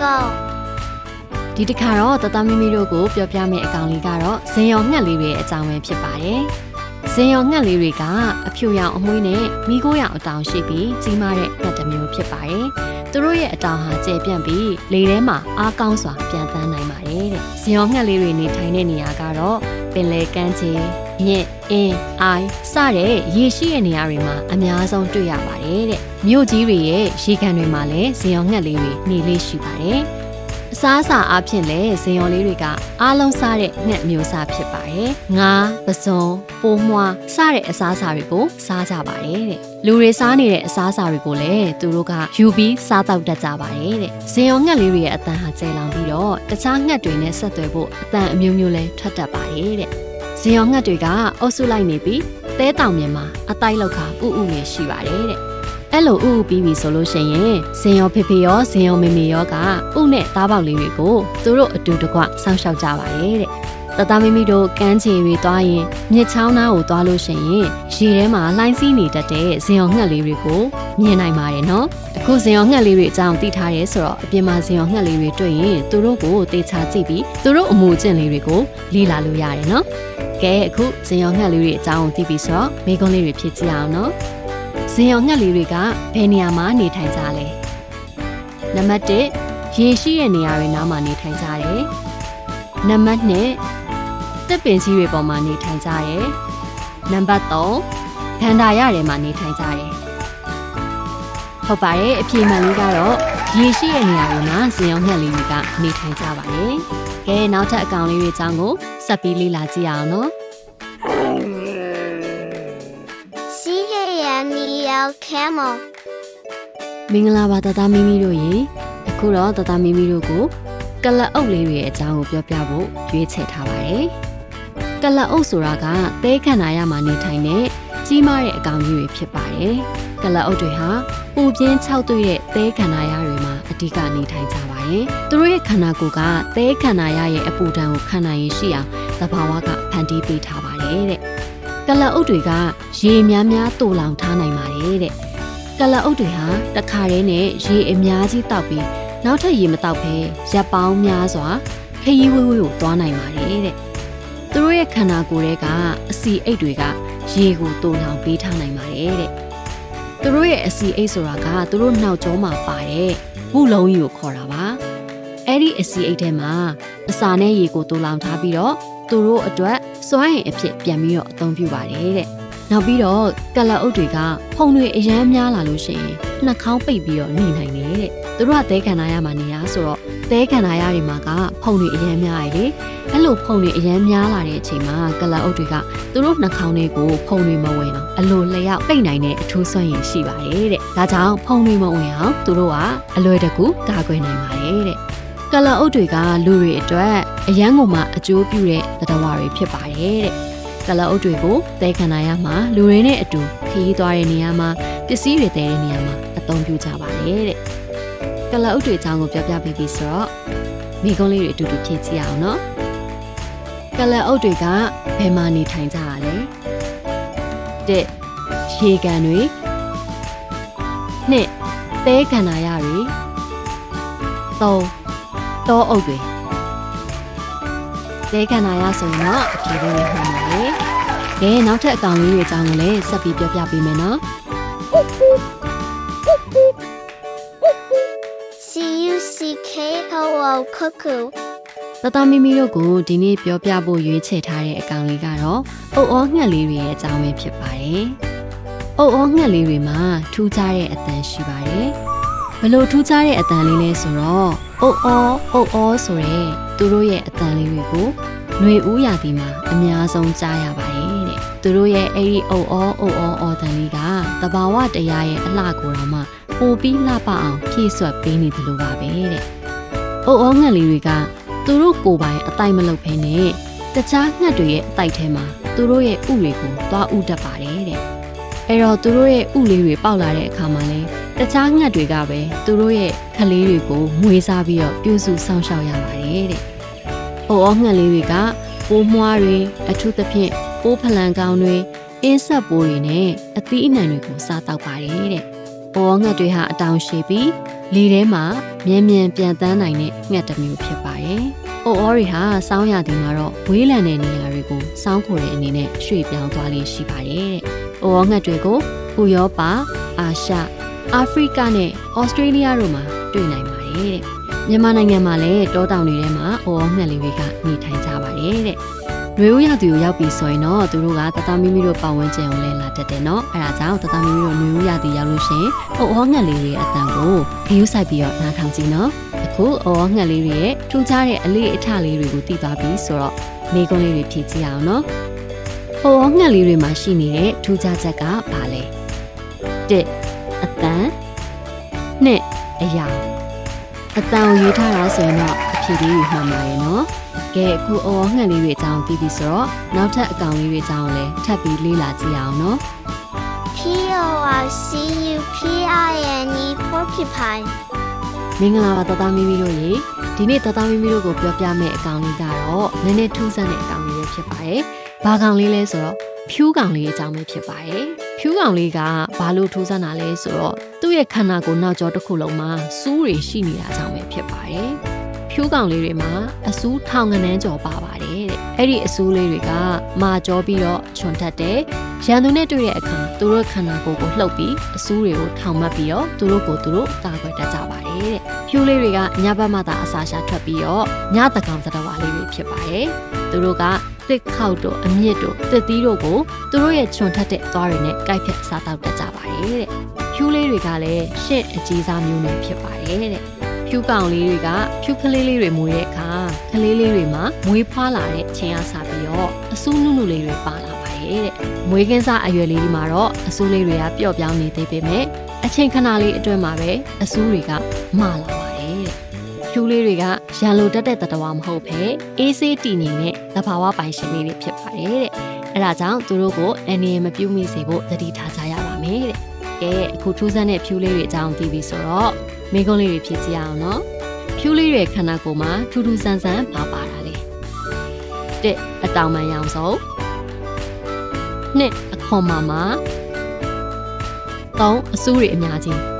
go ဒီတစ်ခါတော့တတမီမီတို့ကိုပြောပြမယ့်အကောင်လေးကတော့ဇင်ရောငှက်လေးတွေရဲ့အကြောင်းပဲဖြစ်ပါတယ်။ဇင်ရောငှက်လေးတွေကအဖြူရောင်အမွှေးနဲ့မိခိုးရောင်အတောင်ရှိပြီးကြီးမားတဲ့ငှက်တစ်မျိုးဖြစ်ပါတယ်။သူတို့ရဲ့အတောင်ဟာကျယ်ပြန့်ပြီးလေထဲမှာအားကောင်းစွာပြန်တန်းနိုင်ပါတယ်တဲ့။ဇင်ရောငှက်လေးတွေနေထိုင်တဲ့နေရာကတော့ပင်လယ်ကမ်းခြေ မြစ်အင်းအိုင်စတဲ့ရေရှိတဲ့နေရာတွေမှာအများဆုံးတွေ့ရပါတယ်တဲ့။မြို့ကြီးတွေရဲ့ရေကန်တွေမှာလည်းဇင်ရောငှက်လေးတွေနေလေးရှိပါတယ်။အစားအစာအဖြစ်လဲဇင်ရော်လေးတွေကအားလုံးစားတဲ့ငှက်မျိုးစားဖြစ်ပါတယ်။ငါးပစုံပိုးမွှားစတဲ့အစားအစာတွေကိုစားကြပါတယ်တဲ့။လူတွေစားနေတဲ့အစားအစာတွေကိုလည်းသူတို့ကယူပြီးစားတော့တတ်ကြပါတယ်တဲ့။ဇင်ရော်ငှက်လေးတွေရဲ့အတန်ဟာကျဲလောင်ပြီးတော့တခြားငှက်တွေနဲ့ဆက်သွယ်ဖို့အတန်အမျိုးမျိုးလဲထွက်တတ်ပါတယ်တဲ့။ ဇင်ရော်ငှက်တွေကအုပ်စုလိုက်နေပြီးသဲတောင်မြင်မှာအတိုက်လောက်ခါဥဥလေးရှိပါတယ်တဲ့။အဲ့လိုဥဥပြီးပြီဆိုလို့ရှိရင်ဇင်ရောဖေဖေရောဇင်ရောမေမေရောကဥနဲ့သားပေါက်လေးတွေကိုသူတို့အတူတကွစောင့်ရှောက်ကြပါတယ်တဲ့တသားမီမီတို့ကမ်းခြေတွေသွားရင်မြစ်ချောင်းသားကိုသွားလို့ရှိရင်ရေထဲမှာလှိုင်းစီးနေတတ်တဲ့ဇင်ရောငှက်လေးတွေကိုမြင်နိုင်ပါတယ်နော်အခုဇင်ရောငှက်လေးတွေအကြောင်းသိထားရဲဆိုတော့အပြင်မှာဇင်ရောငှက်လေးတွေတွေ့ရင်သူတို့ကိုတေချာကြည့်ပြီးသူတို့အမူအကျင့်လေးတွေကိုလေ့လာလို့ရတယ်နော် ကဲအခုဇင်ရောငှက်လေးတွေအကြောင်းကိုသိပြီဆိုတော့မိကုန်းလေးတွေဖြစ်ကြည့်အောင်နော်ဇင်ရောင်ငှက်လေးတွေကဘယ်နေရာမှာနေထိုင်ကြလဲနံပါတ်1ရေရှိတဲ့နေရာတွေနားမှာနေထိုင်ကြတယ်နံပါတ်2တက်ပင်ကြီးတွေပေါ်မှာနေထိုင်ကြတယ်နံပါတ်3ခန္ဓာရထဲမှာနေထိုင်ကြတယ်ဟုတ်ပါတယ်အဖြေမှန်လေးကတော့ ရေရှိတဲ့နေရာတွေမှာဇင်ရောင်ငှက်လေးတွေကနေထိုင်ကြပါတယ်ကဲနောက်ထပ်အကောင်လေးတွေအကြောင်းကိုဆက်ပြီးလေ့လာကြည့်အောင်နော် C A M E L camel မင်္ဂလာပါတသားမီမီတို့ရေအခုတော့တသားမီမီတို့ကိုကလအုပ်လေးတွေရဲ့အကြောင်းကိုပြောပြဖို့ရွေးချယ်ထားပါတယ်ကလအုပ်ဆိုတာကသဲခန္ဓာရမှာနေထိုင်တဲ့ကြီးမားတဲ့အကောင်ကြီးတွေဖြစ်ပါတယ် ကလအုပ်တွေဟာပူပြင်းခြောက်သွေ့တဲ့သဲခန္ဓာရတွေမှာအဓိကနေထိုင်ကြပါတယ်သူတို့ရဲ့ခန္ဓာကိုယ်ကသဲခန္ဓာရရဲ့အပူဒဏ်ကိုခံနိုင်ရရှိအောင်သဘာဝကဖန်တီးပေးထားပါတယ်တဲ့ကလအုပ်တွေကရေများများတူလောင်ထားနိုင်ပါတယ်တဲ့ကလအုပ်တွေဟာတခါတည်းနဲ့ရေအများကြီးတောက်ပြီးနောက်ထပ်ရေမတောက်ဘဲရပ်ပေါင်းများစွာခရီးဝေးဝေးကိုသွားနိုင်ပါတယ်တဲ့။သူတို့ရဲ့ခန္ဓာကိုယ်တွေကအစီအိတ်တွေကရေကိုတိုးလောင်ပေးထားနိုင်ပါတယ်တဲ့။ သူတို့ရဲ့အစီအိတ်ဆိုတာကသူတို့နှောက်ကြောမှာပါတဲ့ဘုလုံးကြီးကိုခေါ်တာပါ။အဲ့ဒီအစီအိတ်ထဲမှာအစာနဲ့ရေကိုတိုးလောင်ထားပြီးတော့သူတို့အတွက်စွမ်းရည်အဖြစ်ပြန်ပြီးတော့အသုံးပြုပါတယ်တဲ့။ နောက်ပြီးတော့ကလအုပ်တွေကဖုံတွေအရမ်းများလာလို့ရှိရင်နှာခေါင်းပိတ်ပြီးတော့နေနိုင်တယ်တဲ့သူတို့ကသဲခန္ဓာရမှာနေရဆိုတော့သဲခန္ဓာရတွေမှာကဖုံတွေအရမ်းများရည်လေအဲ့လိုဖုံတွေအရမ်းများလာတဲ့အချိန်မှာကလအုပ်တွေကသူတို့နှာခေါင်းတွေကိုဖုံတွေမဝင်အောင်အလိုလျောက်ပိတ်နိုင်တဲ့အထူးစွမ်းရည်ရှိပါတယ်တဲ့ဒါကြောင့်ဖုံတွေမဝင်အောင်သူတို့ကအလွယ်တကူကာကွယ်နိုင်ပါတယ်တဲ့ကလအုပ်တွေကလူတွေအတွက်အရန်ကိုမှအကျိုးပြုတဲ့သတ္တဝါတွေဖြစ်ပါတယ်တဲ့ ကလအုပ်တွေကိုသဲခန္ဓာရမှာလူတွေနဲ့အတူခရီးသွားတဲ့နေရာမှာပစ္စည်းတွေတည်တဲ့နေရာမှာအသုံးပြုကြပါတယ်တဲ့ကလအုပ်တွေအကြောင်းကိုပြောပြပြီးပြီဆိုတော့မိကုန်းလေးတွေအတူတူဖြည့်ကြည့်အောင်နော်ကလအုပ်တွေကဘယ်မှာနေထိုင်ကြရလဲတဲ့ရေကန်တွေနှစ်သဲခန္ဓာရတွေသုံးတောအုပ်တွေ တဲခန္ဓာရဆိုရင်တော့အဖြေလေးနဲ့မှန်ပါလေ။ကဲနောက်ထပ်အကောင်လေးတွေအကြောင်းကိုလည်းဆက်ပြီးပြောပြပေးမယ်နော် C U C K O O cuckoo ။တတမီမီတို့ကိုဒီနေ့ပြောပြဖို့ရွေးချယ်ထားတဲ့အကောင်လေးကတော့အုတ်အောငှက်လေးတွေရဲ့အကြောင်းပဲဖြစ်ပါတယ်။အုတ်အောငှက်လေးတွေမှာထူးခြားတဲ့အတန်ရှိပါတယ်။ဘ လို့ထူးခြားတဲ့အတန်လေးလဲဆိုတော့အုတ်အောအုတ်အောဆိုတဲ့သူတို့ရဲ့အတန်လေးတွေကိုຫນွေဦးရာသီမှာအများဆုံးကြားရပါတယ်တဲ့။သူတို့ရဲ့အဲ့ဒီအုတ်အောအုတ်အောအော်တန်လေးကတဘာဝတရားရဲ့အလှကိုယ်တော်မှပိုပြီးလှပအောင်ဖြည့်ဆွတ်ပေးနေတယ်လို့ပါပဲတဲ့။အုတ်အောငှက်လေးတွေကသူတို့ကိုယ်ပိုင်အတိုက်မလုပ်ဖ ೇನೆ တခြားငှက်တွေရဲ့အတိုက်ထဲမှာသူတို့ရဲ့ဥတွေကိုသွားဥတတ်ပါတယ်တဲ့။အဲ့တော့သူတို့ရဲ့ဥလေးတွေပေါက်လာတဲ့အခါမှာလဲ တခြားငှက်တွေကပဲသူတို့ရဲ့ခလေးတွေကိုမွေးစားပြီးတော့ပြုစုစောင့်ရှောက်ရပါတယ်တဲ့။အိုအောငှက်လေးတွေကပိုးမွှားတွေအထူးသဖြင့်ပိုးဖလန်ကောင်တွေအင်းဆက်ပိုးတွေနဲ့အသီးအနှံတွေကိုစားတောက်ပါတယ်တဲ့။အိုအောငှက်တွေဟာအတောင်ရှည်ပြီးလေထဲမှာမြင်မြင်ပြန်တန်းနိုင်တဲ့ငှက်တစ်မျိုးဖြစ်ပါတယ်။အိုအော်ရီဟာစောင်းရသည်မှာတော့ဝေးလံတဲ့နေရာတွေကိုစောင်းခိုတဲ့အနေနဲ့ရွှေ့ပြောင်းသွားလေးရှိပါတယ်တဲ့။အိုအော်ငှက်တွေကိုဥရောပ၊အာရှ၊ အာဖရိကနဲ့ဩစတြေးလျတို့မှာတွေ့နိုင်ပါတယ်တဲ့။မြန်မာနိုင်ငံမှာလည်းတောတောင်တွေထဲမှာအိုအော်ငှက်လေးတွေကနေထိုင်ကြပါတယ်တဲ့။ရွေဦးရသူကိုရောက်ပြီဆိုရင်တော့သူတို့ကတသားမိမိတို့ပတ်ဝန်းကျင်ကိုလဲလာတတ်တယ်နော်အဲဒါကြောင့်တသားမိမိတို့ရွေဦးရသူရောက်လို့ရှရင်အိုအောငှက်လေးတွေရဲ့အတန်ကိုဂယူးဆိုင်ပြီးတော့နားထောင်ကြည့်နော်အခုအိုအောငှက်လေးတွေရဲ့ထူးခြားတဲ့အလေးအထလေးတွေကိုသိသွားပြီဆိုတော့မိကုန်းလေးတွေဖြည့်ကြည့်အောင်နော်အိုအောငှက်လေးတွေမှာရှိနေတဲ့ထူးခြားချက်ကဘာလဲတစ်အတန် နှစ်အရာအတန်ကိုရေးထားတာဆိုရင်တော့အဖြေလေးတွေမှန်ပါတယ်နော်ကဲအခုအော်ငှက်လေးတွေအကြောင်းသိပြီဆိုတော့နောက်ထပ်အကောင်လေးတွေအကြောင်းလည်းထပ်ပြီးလေ့လာကြည့်အောင်နော် P O R C U P I N E porcupine မင်္ဂလာပါတသားမီမီတို့ရေဒီနေ့တသားမီမီတို့ကိုပြောပြမယ့်အကောင်လေးကတော့နည်းနည်းထူးဆန်းတဲ့အကောင်လေးပဲဖြစ်ပါတယ်။ဘာကောင်လေးလဲဆိုတော့ဖြူးကောင်လေးအကြောင်းပဲဖြစ်ပါတယ်။ ဖြူးကောင်လေးကဘာလို့ထူးဆန်းတာလဲဆိုတော့သူ့ရဲ့ခန္ဓာကိုယ်နောက်ကျောတစ်ခုလုံးမှာစူးတွေရှိနေတာကြောင့်ပဲဖြစ်ပါတယ်။ဖြူးကောင်လေးတွေမှာအစူးထောင်ကနန်းကျော်ပါပါတယ်တဲ့။အဲ့ဒီအစူးလေးတွေကမာကျော်ပြီးတော့ချွန်ထက်တယ်။ရန်သူနဲ့တွေ့တဲ့အခါသူတို့ခန္ဓာကိုယ်ကိုလှုပ်ပြီးအစူးတွေကိုထောင်မှတ်ပြီးတော့သူတို့ကိုသူတို့ကာကွယ်တတ်ကြပါတယ်တဲ့။ဖြူးလေးတွေကညဘက်မှသာအစာရှာထွက်ပြီးတော့ညတကောင်သတ္တဝါလေးတွေဖြစ်ပါတယ်။သူတို့က တစ်ခေါက်တို့အမြင့်တို့တစ်သီးတို့ကိုသူတို့ရဲ့ချွန်ထက်တဲ့သွားတွေနဲ့ကိုက်ဖြတ်စားတောက်တတ်ကြပါတယ်တဲ့။ဖြူးလေးတွေကလည်းရှင့်အကြီးစားမျိုးနဲ့ဖြစ်ပါတယ်တဲ့။ဖြူကောင်လေးတွေကဖြူကလေးလေးတွေမွေးတဲ့အခါကလေးလေးတွေမှာမွေးဖွားလာတဲ့အချိန်အစားပြီးတော့အဆူးနုနုလေးတွေပါလာပါတယ်တဲ့မွေးကင်းစားအရွယ်လေးဒီမှာတော့အဆူးလေးတွေကပျော့ပြောင်းနေသေးပေမဲ့အချိန်ခဏလေးအတွင်းမှာပဲအဆူးတွေကမာလာပါတယ်တဲ့ဖြူလေးတွေက ရန်လိုတက်တဲ့တတဝါမဟုတ်ဘဲအေးဆေးတည်နေတဲ့သဘာဝပိုင်ရှင်လေးတွေဖြစ်ပါတယ်တဲ့အဲဒါကြောင့်သူတို့ကိုအန်နီမပြုတ်မိစေဖို့တတိထားကြရပါမယ်တဲ့ကဲအခုထူးဆန်းတဲ့ဖြူလေးတွေအကြောင်းသိပြီဆိုတော့မိကုန်းလေးတွေဖြစ်ကြအောင်နော်ဖြူးလေးတွေခန္ဓာကိုယ်မှာထူးထူးဆန်းဆန်းပါပါတာလေတစ်အတောင်မှန်ရောင်စုံနှစ်အခွန်မာမာသုံးအဆူးတွေအများကြီး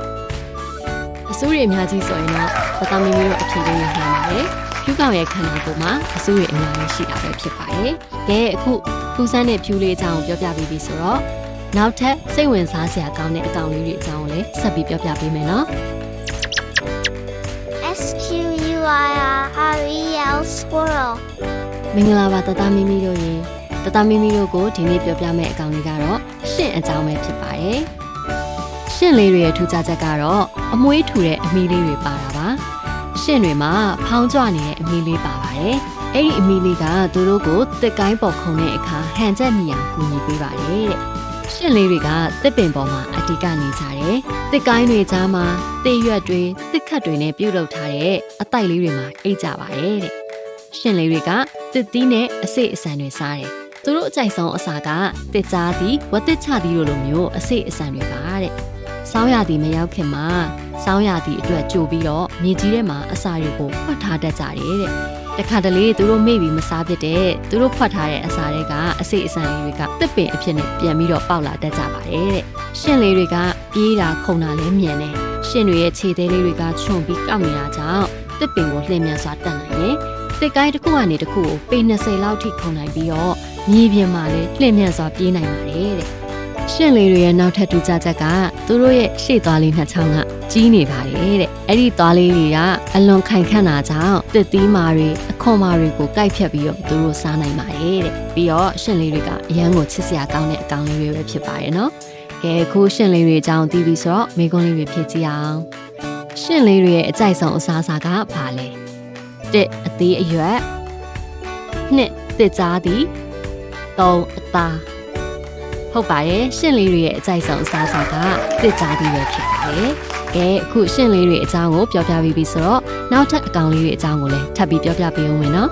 အဆူးတွေအများကြီးဆိုရင်တော့သတမီမီတို့အဖြေလေးရနိုင်ပါတယ်ဖြူးကောင်ရဲ့ခန္ဓာကိုယ်မှာအဆူးတွေအများကြီးရှိတာပဲဖြစ်ပါတယ်ကဲအခုဖူးဆန်းတဲ့ဖြူးလေးအကြောင်းကိုပြောပြပြီးပြီဆိုတော့နောက်ထပ်စိတ်ဝင်စားစရာကောင်းတဲ့အကောင်လေးတွေအကြောင်းကိုလည်းဆက်ပြီးပြောပြပေးမယ်နော် S Q U I R R E L squirrel မင်္ဂလာပါတသားမီမီတို့ရေတသားမီမီတို့ကိုဒီနေ့ပြောပြမယ့်အကောင်လေးကတော့ရှင့်အကြောင်းပဲဖြစ်ပါတယ် ရှင့်လေးတွေရဲ့ထူးခြားချက်ကတော့အမွှေးထူတဲ့အမီလေးတွေပါတာပါရှင့်တွေမှာဖောင်းကြွနေတဲ့အမီလေးပါပါတယ်အဲ့ဒီအမီလေးကသူတို့ကိုတစ်ကိုင်းပေါ်ခုံတဲ့အခါဟန်ချက်မိအောင်ကူညီပေးပါတယ်တဲ့ရှင့်လေးတွေကတစ်ပင်ပေါ်မှာအတီကနေကြတယ်တစ်ကိုင်းတွေကြားမှာတစ်ရွက်တွေတစ်ခတ်တွေနဲ့ပြုတ်လုပ်ထားတဲ့အတိုက်လေးတွေမှာအိတ်ကြပါတယ်တဲ့ရှင်လေးတွေကတစ်သီးနဲ့အစိတ်အဆန်တွေစားတယ်။သူတို့အကြိုက်ဆုံးအစာကတစ်ကြားသည်ဝတ်တစ်ချသည်တို့လိုမျိုးအစိတ်အဆန်တွေပါတဲ့။ စောင်းရသည်မရောက်ခင်မှာစောင်းရသည်အတွက်ကြိုပြီးတော့မြေကြီးထဲမှာအစာတွေကိုဖွက်ထားတတ်ကြတယ်တဲ့။တခါတလေသူတို့မေ့ပြီးမစားဖြစ်တဲ့သူတို့ဖွက်ထားတဲ့အစာတွေကအစိတ်အဆန်လေးတွေကတစ်ပင်အဖြစ်နဲ့ပြန်ပြီးတော့ပေါက်လာတတ်ကြပါတယ်တဲ့။ရှင်လေးတွေကပြေးတာခုန်တာလည်းမြန်တယ်။ရှင်တွေရဲ့ခြေသေးလေးတွေကခြုံပြီးကောက်နေတာကြောင့်တစ်ပင်ကိုလှည့်မြန်စွာတက်နိုင်တယ်။တစ်ကိုင်းတစ်ခုကနေတစ်ခုကိုပေ20လောက်ထိခုန်နိုင်ပြီးတော့မြေပြင်မှာလည်းလှည့်မြတ်စွာပြေးနိုင်ပါတယ်တဲ့။ ရှင့်လေးတွေရဲ့နောက်ထပ်ထူးခြားချက်ကသူတို့ရဲ့ရှေ့သွားလေးနှစ်ချောင်းကကြီးနေပါတယ်တဲ့။အဲ့ဒီသွားလေးတွေကအလွန်ခိုင်ခန့်တာကြောင့်တစ်သီးမာတွေအခွန်မာတွေကိုကိုက်ဖြတ်ပြီးတော့သူတို့စားနိုင်ပါတယ်တဲ့။ပြီးတော့ရှင့်လေးတွေကအရန်ကိုချစ်စရာကောင်းတဲ့အကောင်လေးတွေပဲဖြစ်ပါတယ်နော်။ကဲအခုရှင့်လေးတွေအကြောင်းသိပြီဆိုတော့မိကုန်းလေးတွေဖြစ်ကြည့်အောင်။ရှင့်လေးတွေရဲ့အကြိုက်ဆုံးအစားအစာကဘာလဲ။တစ်အသေးအရွက်နှစ်တစ်ကြားသည်သုံးအသား ဟုတ်ပါတယ်ရှင့်လေးတွေရဲ့အကြိုက်ဆုံးအစားအစာကတစ်ကြားသည်ပဲဖြစ်ပါတယ်ကဲအခုရှင့်လေးတွေအကြောင်းကိုပြောပြပြီးပြီဆိုတော့နောက်ထပ်အကောင်လေးတွေအကြောင်းကိုလည်းထပ်ပြီးပြောပြပေးဦးမယ်နော်